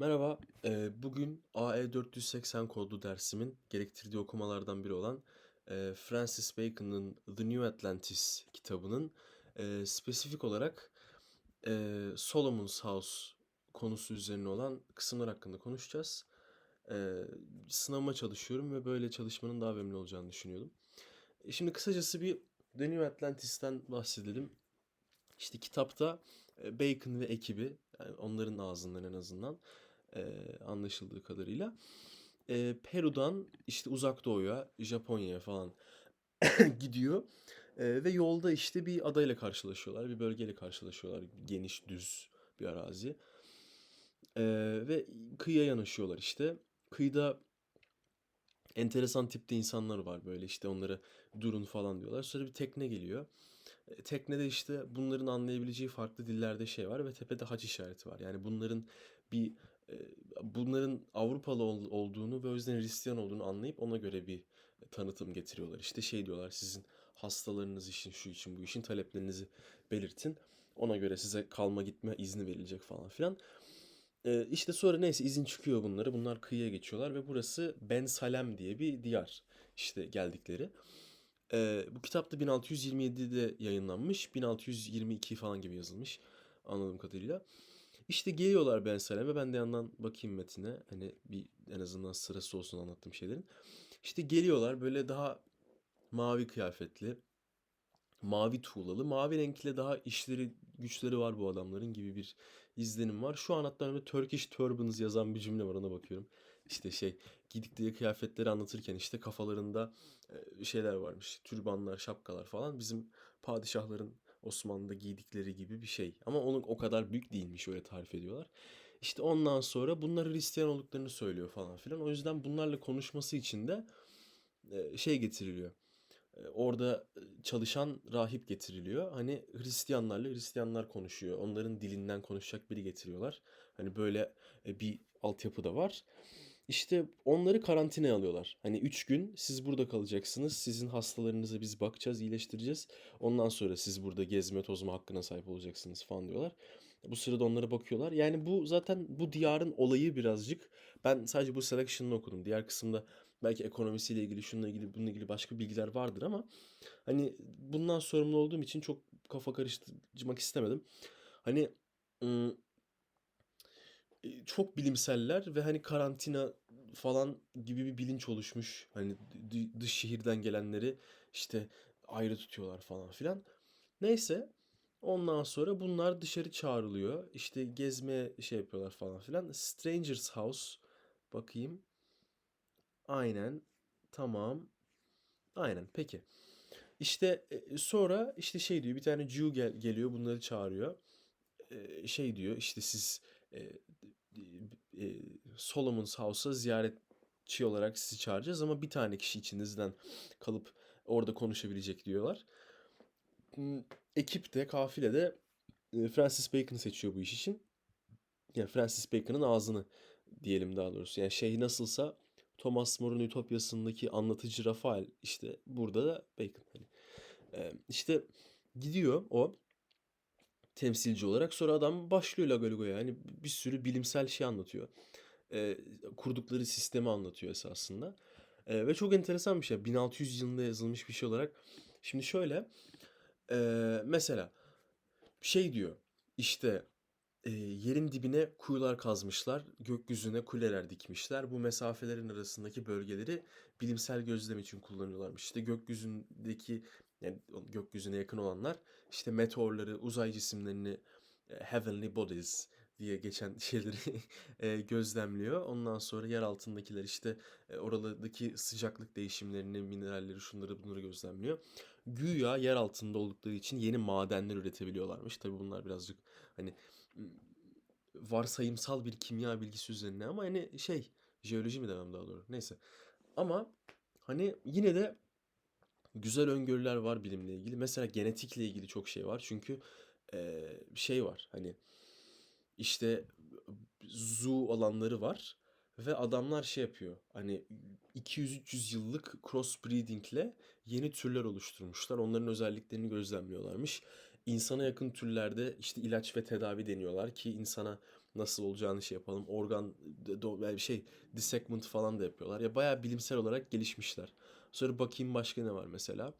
Merhaba, eee, bugün AE 480 kodlu dersimin gerektirdiği okumalardan biri olan eee, Francis Bacon'ın The New Atlantis kitabının eee, spesifik olarak eee, Solomon's House konusu üzerine olan kısımlar hakkında konuşacağız. Sınavıma çalışıyorum ve böyle çalışmanın daha verimli olacağını düşünüyordum. E, Şimdi kısacası bir The New Atlantis'ten bahsedelim. İşte kitapta e, Bacon ve ekibi, yani onların ağzından en azından e, anlaşıldığı kadarıyla e, Peru'dan işte uzak doğuya, Japonya'ya falan gidiyor. E, ve yolda işte bir adayla karşılaşıyorlar, bir bölgeyle karşılaşıyorlar. Geniş, düz bir arazi. E, ve kıyıya yanaşıyorlar işte. Kıyıda enteresan tipte insanlar var böyle işte onlara durun falan diyorlar. Sonra bir tekne geliyor. E, Teknede işte bunların anlayabileceği farklı dillerde şey var ve tepede haç işareti var. Yani bunların bir bunların Avrupalı ol- olduğunu ve o yüzden Hristiyan olduğunu anlayıp ona göre bir tanıtım getiriyorlar. İşte şey diyorlar sizin hastalarınız için şu için bu işin taleplerinizi belirtin. Ona göre size kalma gitme izni verilecek falan filan. E, işte sonra neyse izin çıkıyor bunları. Bunlar kıyıya geçiyorlar ve burası Ben Salem diye bir diyar işte geldikleri. Ee, bu kitap da 1627'de yayınlanmış. 1622 falan gibi yazılmış anladığım kadarıyla. İşte geliyorlar Ben Salem'e. Ben de yandan bakayım metine. Hani bir en azından sırası olsun anlattığım şeylerin. İşte geliyorlar böyle daha mavi kıyafetli, mavi tuğlalı, mavi renkle daha işleri güçleri var bu adamların gibi bir izlenim var. Şu an hatta önümde Turkish Turbans yazan bir cümle var ona bakıyorum. İşte şey giydikleri kıyafetleri anlatırken işte kafalarında şeyler varmış. Türbanlar, şapkalar falan bizim padişahların Osmanlı'da giydikleri gibi bir şey. Ama onun o kadar büyük değilmiş öyle tarif ediyorlar. İşte ondan sonra bunlar Hristiyan olduklarını söylüyor falan filan. O yüzden bunlarla konuşması için de e, şey getiriliyor. E, Orada e, çalışan rahip getiriliyor. Hani Hristiyanlarla Hristiyanlar konuşuyor. Onların dilinden konuşacak biri getiriyorlar. Hani böyle bir altyapı da var. İşte onları karantinaya alıyorlar. Hani 3 gün siz burada kalacaksınız. Sizin hastalarınıza biz bakacağız, iyileştireceğiz. Ondan sonra siz burada gezme, tozma hakkına sahip olacaksınız falan diyorlar. Bu sırada onlara bakıyorlar. Yani bu zaten bu diyarın olayı birazcık. Ben sadece bu selection'ını okudum. Diğer kısımda belki ekonomisiyle ilgili, şununla ilgili, bununla ilgili başka bilgiler vardır ama hani bundan sorumlu olduğum için çok kafa karıştırmak istemedim. Hani ım, e, çok bilimseller ve hani karantina falan gibi bir bilinç oluşmuş. Hani dış şehirden gelenleri işte ayrı tutuyorlar falan filan. Neyse ondan sonra bunlar dışarı çağrılıyor. İşte gezmeye şey yapıyorlar falan filan. Stranger's House bakayım. Aynen. Tamam. Aynen. Peki. İşte e, sonra işte şey diyor bir tane Jew gel- geliyor bunları çağırıyor. E, şey diyor işte siz e, e, Solomon's House'a ziyaretçi olarak sizi çağıracağız ama bir tane kişi içinizden kalıp orada konuşabilecek diyorlar. Hmm, Ekip de kafile de e, Francis Bacon'ı seçiyor bu iş için. Yani Francis Bacon'ın ağzını diyelim daha doğrusu. Yani şey nasılsa Thomas More'un Ütopyası'ndaki anlatıcı Rafael işte burada da Bacon. Hani. E, işte gidiyor o temsilci olarak. Sonra adam başlıyor Lagolugo'ya. Yani bir sürü bilimsel şey anlatıyor. Ee, kurdukları sistemi anlatıyor esasında. Ee, ve çok enteresan bir şey. 1600 yılında yazılmış bir şey olarak. Şimdi şöyle. ee, mesela şey diyor. İşte e, yerin dibine kuyular kazmışlar, gökyüzüne kuleler dikmişler. Bu mesafelerin arasındaki bölgeleri bilimsel gözlem için kullanıyorlarmış. İşte gökyüzündeki yani gökyüzüne yakın olanlar işte meteorları, uzay cisimlerini, e, heavenly bodies diye geçen şeyleri e, gözlemliyor. Ondan sonra yer altındakiler işte e, oralardaki sıcaklık değişimlerini, mineralleri, şunları bunları gözlemliyor. Güya yer altında oldukları için yeni madenler üretebiliyorlarmış. Tabii bunlar birazcık hani varsayımsal bir kimya bilgisi üzerine ama hani şey jeoloji mi demem daha doğru. Neyse. Ama hani yine de güzel öngörüler var bilimle ilgili. Mesela genetikle ilgili çok şey var. Çünkü eee, şey var hani işte zoo alanları var ve adamlar şey yapıyor. Hani 200-300 yıllık crossbreedingle yeni türler oluşturmuşlar. Onların özelliklerini gözlemliyorlarmış. İnsana yakın türlerde işte ilaç ve tedavi deniyorlar ki insana nasıl olacağını şey yapalım. Organ şey dissegment falan da yapıyorlar. Ya bayağı bilimsel olarak gelişmişler. Sonra bakayım başka ne var mesela.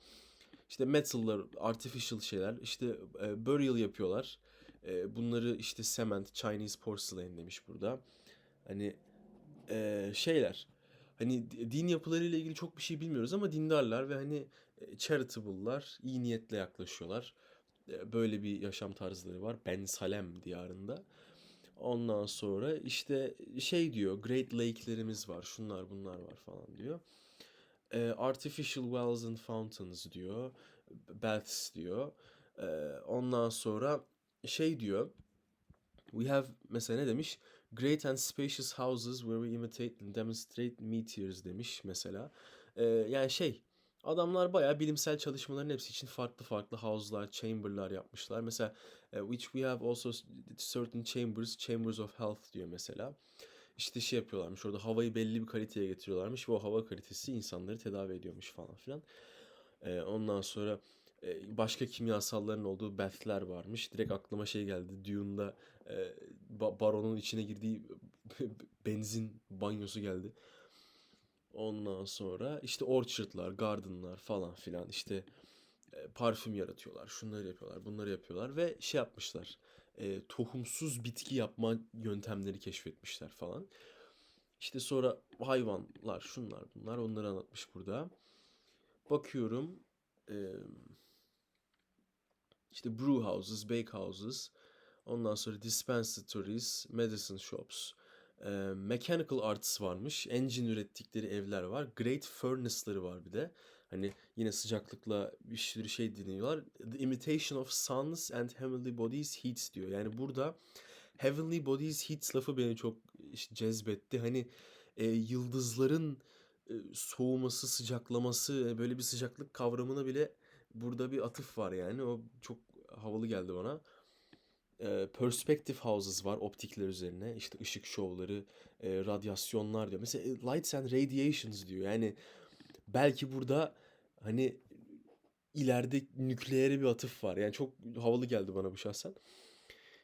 İşte metal'lar, artificial şeyler. İşte e, burial yapıyorlar. E, bunları işte cement, Chinese porcelain demiş burada. Hani e, şeyler. Hani din yapılarıyla ilgili çok bir şey bilmiyoruz ama dindarlar ve hani e, charitable'lar, iyi niyetle yaklaşıyorlar. E, böyle bir yaşam tarzları var. Ben Salem diyarında. Ondan sonra işte şey diyor, Great Lake'lerimiz var, şunlar bunlar var falan diyor. E, artificial wells and fountains diyor. Baths diyor. E, ondan sonra şey diyor. We have mesela ne demiş? Great and spacious houses where we imitate and demonstrate meteors demiş mesela. E, yani şey adamlar bayağı bilimsel çalışmaların hepsi için farklı farklı house'lar, chamber'lar yapmışlar. Mesela e, which we have also certain chambers, chambers of health diyor mesela işte şey yapıyorlarmış orada havayı belli bir kaliteye getiriyorlarmış ve o hava kalitesi insanları tedavi ediyormuş falan filan. Ee, ondan sonra e, başka kimyasalların olduğu bath'ler varmış. Direkt aklıma şey geldi. Dune'da e, baronun içine girdiği benzin banyosu geldi. Ondan sonra işte orchard'lar, garden'lar falan filan işte e, parfüm yaratıyorlar. Şunları yapıyorlar, bunları yapıyorlar ve şey yapmışlar e, tohumsuz bitki yapma yöntemleri keşfetmişler falan. İşte sonra hayvanlar, şunlar bunlar onları anlatmış burada. Bakıyorum e, işte brew houses, bake houses, ondan sonra dispensatories, medicine shops, e, mechanical arts varmış, engine ürettikleri evler var, great furnace'ları var bir de. Hani yine sıcaklıkla bir sürü şey dinliyorlar. The imitation of suns and heavenly bodies heats diyor. Yani burada heavenly bodies heats lafı beni çok işte cezbetti. Hani e, yıldızların e, soğuması, sıcaklaması, e, böyle bir sıcaklık kavramına bile burada bir atıf var yani. O çok havalı geldi bana. E, perspective houses var optikler üzerine. İşte ışık şovları, e, radyasyonlar diyor. Mesela e, lights and radiations diyor. Yani belki burada hani ileride nükleere bir atıf var. Yani çok havalı geldi bana bu şahsen.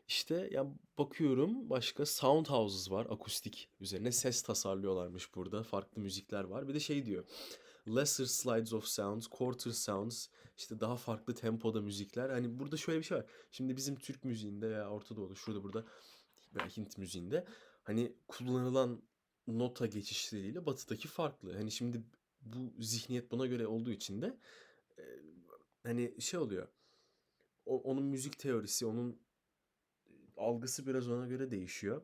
İşte ya bakıyorum başka sound houses var akustik üzerine ses tasarlıyorlarmış burada. Farklı müzikler var. Bir de şey diyor. Lesser slides of sounds, quarter sounds, işte daha farklı tempoda müzikler. Hani burada şöyle bir şey var. Şimdi bizim Türk müziğinde veya Orta Doğu'da şurada burada veya Hint müziğinde hani kullanılan nota geçişleriyle batıdaki farklı. Hani şimdi bu zihniyet buna göre olduğu için de e, hani şey oluyor. O, onun müzik teorisi, onun algısı biraz ona göre değişiyor.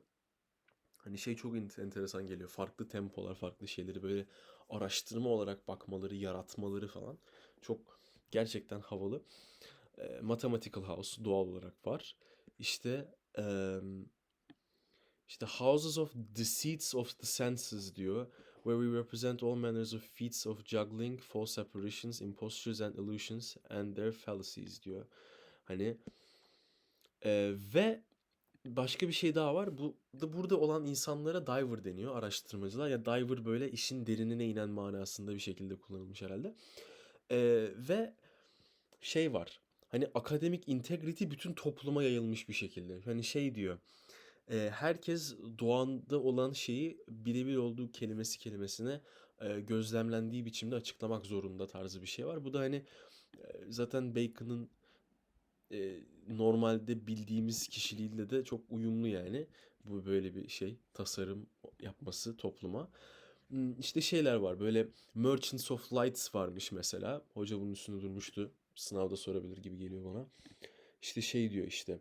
Hani şey çok enteresan geliyor. Farklı tempolar, farklı şeyleri böyle araştırma olarak bakmaları, yaratmaları falan çok gerçekten havalı. E, Mathematical House doğal olarak var. İşte e, işte Houses of the Seats of the Senses diyor where we represent all manners of feats of juggling, false apparitions, impostures and illusions and their fallacies diyor. Hani e, ve başka bir şey daha var. Bu da burada olan insanlara diver deniyor araştırmacılar. Ya diver böyle işin derinine inen manasında bir şekilde kullanılmış herhalde. E, ve şey var. Hani akademik integrity bütün topluma yayılmış bir şekilde. Hani şey diyor e, herkes doğanda olan şeyi birebir olduğu kelimesi kelimesine e, gözlemlendiği biçimde açıklamak zorunda tarzı bir şey var. Bu da hani e, zaten Bacon'ın e, normalde bildiğimiz kişiliğiyle de çok uyumlu yani. Bu böyle bir şey tasarım yapması topluma. İşte şeyler var böyle Merchants of Lights varmış mesela. Hoca bunun üstünde durmuştu. Sınavda sorabilir gibi geliyor bana. İşte şey diyor işte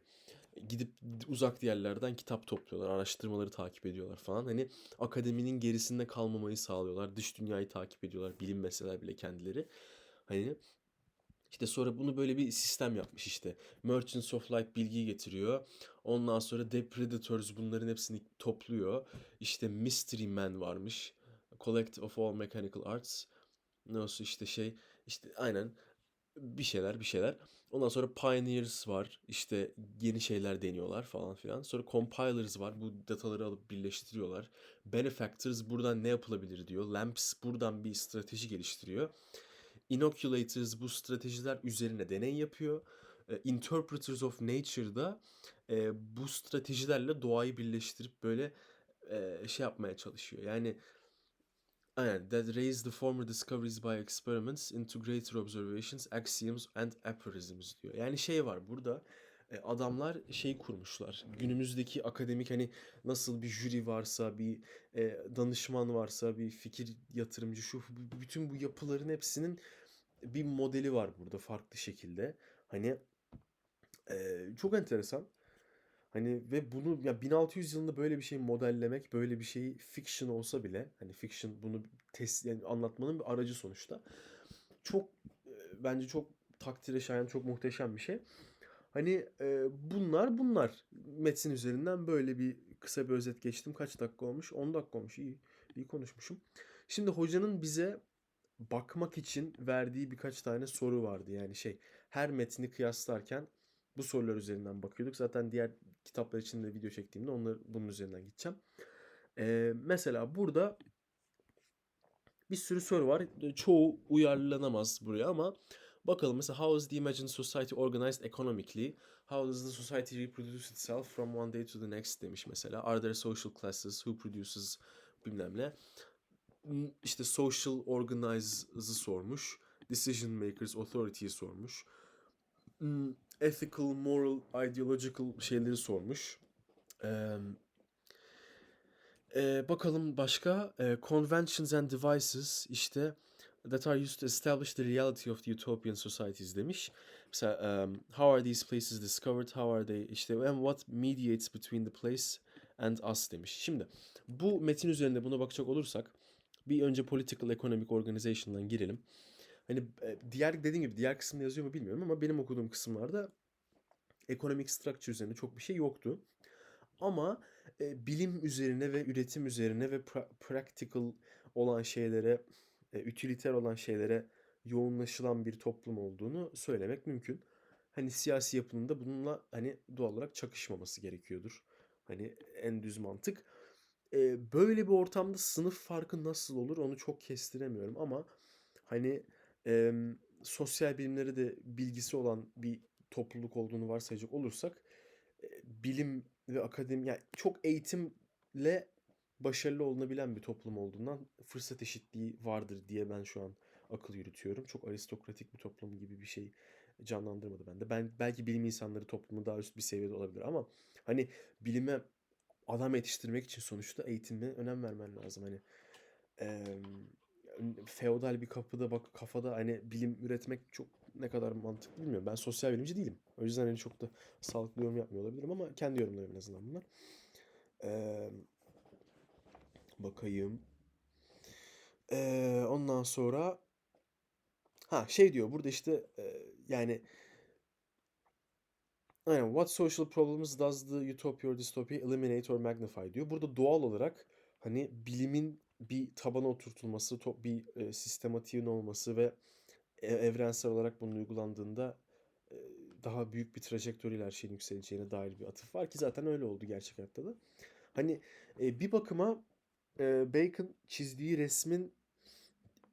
gidip uzak yerlerden kitap topluyorlar, araştırmaları takip ediyorlar falan. Hani akademinin gerisinde kalmamayı sağlıyorlar. Dış dünyayı takip ediyorlar. Bilinmeseler bile kendileri. Hani işte sonra bunu böyle bir sistem yapmış işte. Merchants of Light bilgiyi getiriyor. Ondan sonra The Predators bunların hepsini topluyor. İşte Mystery Man varmış. Collect of All Mechanical Arts. Nasıl işte şey işte aynen bir şeyler bir şeyler. Ondan sonra Pioneers var. İşte yeni şeyler deniyorlar falan filan. Sonra Compilers var. Bu dataları alıp birleştiriyorlar. Benefactors buradan ne yapılabilir diyor. Lamps buradan bir strateji geliştiriyor. Inoculators bu stratejiler üzerine deney yapıyor. e, Interpreters of Nature'da e, bu stratejilerle doğayı birleştirip böyle e, şey yapmaya çalışıyor. Yani aynen that raise the former discoveries by experiments into greater observations, axioms and aphorisms diyor. Yani şey var burada e, adamlar şey kurmuşlar. Günümüzdeki akademik hani nasıl bir jüri varsa, bir e, danışman varsa, bir fikir yatırımcı şu bütün bu yapıların hepsinin bir modeli var burada farklı şekilde. Hani e, çok enteresan. Hani ve bunu ya 1600 yılında böyle bir şey modellemek, böyle bir şey fiction olsa bile hani fiction bunu tes yani anlatmanın bir aracı sonuçta. Çok e, bence çok takdire şayan, çok muhteşem bir şey. Hani e, bunlar bunlar. Metin üzerinden böyle bir kısa bir özet geçtim. Kaç dakika olmuş? 10 dakika olmuş. İyi, iyi konuşmuşum. Şimdi hocanın bize bakmak için verdiği birkaç tane soru vardı. Yani şey her metni kıyaslarken bu sorular üzerinden bakıyorduk. Zaten diğer kitaplar için de video çektiğimde onları bunun üzerinden gideceğim. Ee, mesela burada bir sürü soru var. Çoğu uyarlanamaz buraya ama bakalım mesela how is the imagined society organized economically? How does the society reproduce itself from one day to the next demiş mesela. Are there social classes? Who produces bilmem ne. M- İşte social organize'ı sormuş. Decision makers, authority'yi sormuş. Ethical, moral, ideological şeyleri sormuş. Ee, bakalım başka. Ee, conventions and devices işte that are used to establish the reality of the utopian societies demiş. Mesela um, how are these places discovered? How are they işte and what mediates between the place and us demiş. Şimdi bu metin üzerinde buna bakacak olursak bir önce political economic organization'dan girelim. Hani e, diğer dediğim gibi diğer kısımda yazıyor mu bilmiyorum ama benim okuduğum kısımlarda economic structure üzerinde çok bir şey yoktu. Ama e, bilim üzerine ve üretim üzerine ve pra- practical olan şeylere, e, utiliter olan şeylere yoğunlaşılan bir toplum olduğunu söylemek mümkün. Hani siyasi yapının da bununla hani doğal olarak çakışmaması gerekiyordur. Hani en düz mantık. E, böyle bir ortamda sınıf farkı nasıl olur onu çok kestiremiyorum ama hani e, sosyal bilimleri de bilgisi olan bir topluluk olduğunu varsayacak olursak e, bilim ve akademi yani çok eğitimle başarılı olunabilen bir toplum olduğundan fırsat eşitliği vardır diye ben şu an akıl yürütüyorum. Çok aristokratik bir toplum gibi bir şey canlandırmadı bende. Ben belki bilim insanları toplumu daha üst bir seviyede olabilir ama hani bilime adam yetiştirmek için sonuçta eğitime önem vermen lazım. Hani feodal bir kapıda bak kafada hani bilim üretmek çok ne kadar mantıklı bilmiyorum. Ben sosyal bilimci değilim. O yüzden hani çok da sağlıklı yorum yapmıyor olabilirim ama kendi yorumlarım en azından bunlar. Eee, bakayım. Eee, ondan sonra ha şey diyor burada işte eee, yani Aynen. What social problems does the utopia or dystopia eliminate or magnify diyor. Burada doğal olarak hani bilimin bir tabana oturtulması, bir e, sistematiğin olması ve e- evrensel olarak bunun uygulandığında e, daha büyük bir trajektöriyle her şeyin yükseleceğine dair bir atıf var ki zaten öyle oldu gerçek hayatta da. Hani e, bir bakıma Bacon çizdiği resmin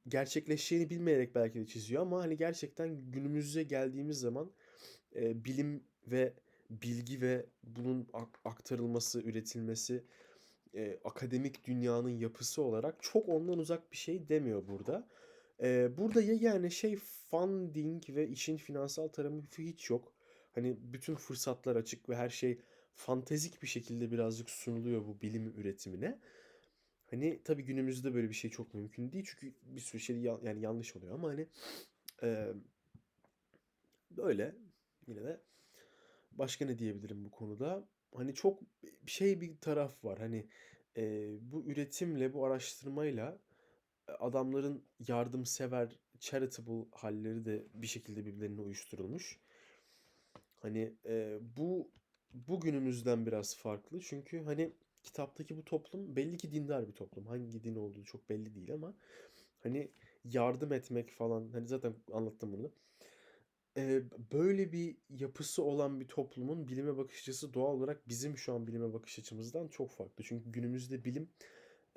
gerçekleşeceğini bilmeyerek belki de çiziyor ama hani gerçekten günümüze geldiğimiz zaman bilim ve bilgi ve bunun ak- aktarılması, üretilmesi e, akademik dünyanın yapısı olarak çok ondan uzak bir şey demiyor burada. E, burada ya yani şey funding ve işin finansal tarafı hiç yok. Hani bütün fırsatlar açık ve her şey fantezik bir şekilde birazcık sunuluyor bu bilim üretimine. Hani tabii günümüzde böyle bir şey çok mümkün değil çünkü bir sürü şey ya- yani yanlış oluyor ama hani e, böyle yine de başka ne diyebilirim bu konuda? Hani çok şey bir taraf var. Hani e, bu üretimle, bu araştırmayla adamların yardımsever, charitable halleri de bir şekilde birbirlerine uyuşturulmuş. Hani e, bu bugünümüzden biraz farklı. Çünkü hani kitaptaki bu toplum belli ki dindar bir toplum. Hangi din olduğu çok belli değil ama hani yardım etmek falan hani zaten anlattım bunu. Böyle bir yapısı olan bir toplumun bilime bakış açısı doğal olarak bizim şu an bilime bakış açımızdan çok farklı. Çünkü günümüzde bilim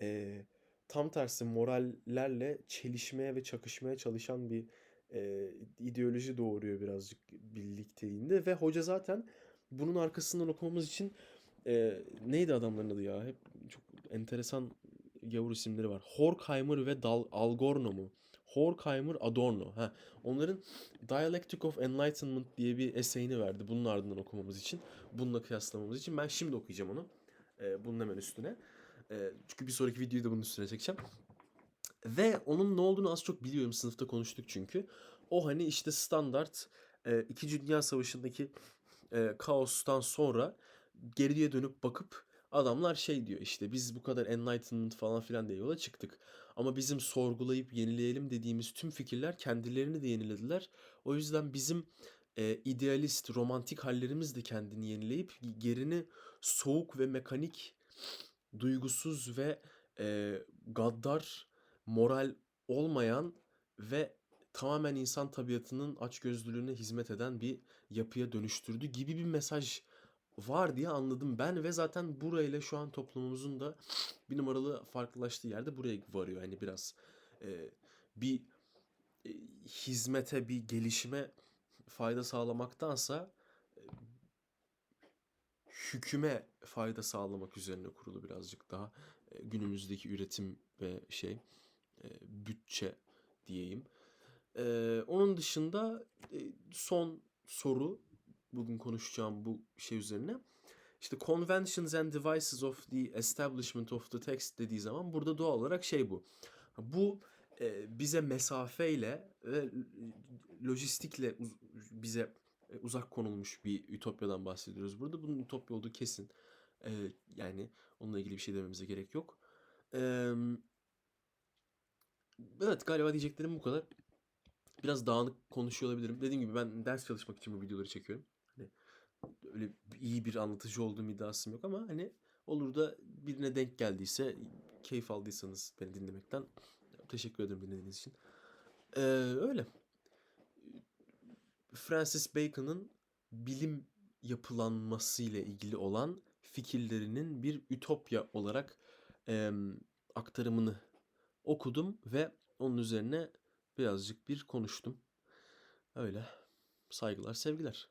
eee, tam tersi morallerle çelişmeye ve çakışmaya çalışan bir e, ideoloji doğuruyor birazcık birlikteliğinde ve hoca zaten bunun arkasından okumamız için e, neydi adamların adı ya? Hep çok enteresan gavur isimleri var. Horkheimer ve Dal Algorno mu? Horkheimer Adorno. Ha, onların Dialectic of Enlightenment diye bir eseyini verdi bunun ardından okumamız için. Bununla kıyaslamamız için. Ben şimdi okuyacağım onu. E, bunun hemen üstüne. E, çünkü bir sonraki videoyu da bunun üstüne çekeceğim. Ve onun ne olduğunu az çok biliyorum. Sınıfta konuştuk çünkü. O hani işte standart e, İkinci Dünya Savaşı'ndaki e, kaostan sonra geriye dönüp bakıp adamlar şey diyor işte biz bu kadar enlightenment falan filan diye yola çıktık. Ama bizim sorgulayıp yenileyelim dediğimiz tüm fikirler kendilerini de yenilediler. O yüzden bizim e, idealist, romantik hallerimiz de kendini yenileyip gerini soğuk ve mekanik, duygusuz ve e, gaddar, moral olmayan ve tamamen insan tabiatının açgözlülüğüne hizmet eden bir yapıya dönüştürdü gibi bir mesaj var diye anladım ben ve zaten burayla şu an toplumumuzun da bir numaralı farklılaştığı yerde buraya varıyor. Yani biraz e, bir e, hizmete, bir gelişime fayda sağlamaktansa e, hüküme fayda sağlamak üzerine kurulu birazcık daha e, günümüzdeki üretim ve şey e, bütçe diyeyim. E, onun dışında e, son soru bugün konuşacağım bu şey üzerine. İşte conventions and devices of the establishment of the text dediği zaman burada doğal olarak şey bu. Bu e, bize mesafeyle ve lojistikle bize e, uzak konulmuş bir ütopyadan bahsediyoruz burada. Bunun ütopya olduğu kesin. E, yani onunla ilgili bir şey dememize gerek yok. Evet galiba diyeceklerim bu kadar. Biraz dağınık konuşuyor olabilirim. Dediğim gibi ben ders çalışmak için bu videoları çekiyorum. Öyle iyi bir anlatıcı olduğum iddiasım yok ama hani olur da birine denk geldiyse, keyif aldıysanız beni dinlemekten teşekkür ederim dinlediğiniz için. Ee, öyle. Francis Bacon'ın bilim yapılanması ile ilgili olan fikirlerinin bir ütopya olarak em, aktarımını okudum ve onun üzerine birazcık bir konuştum. Öyle. Saygılar, sevgiler.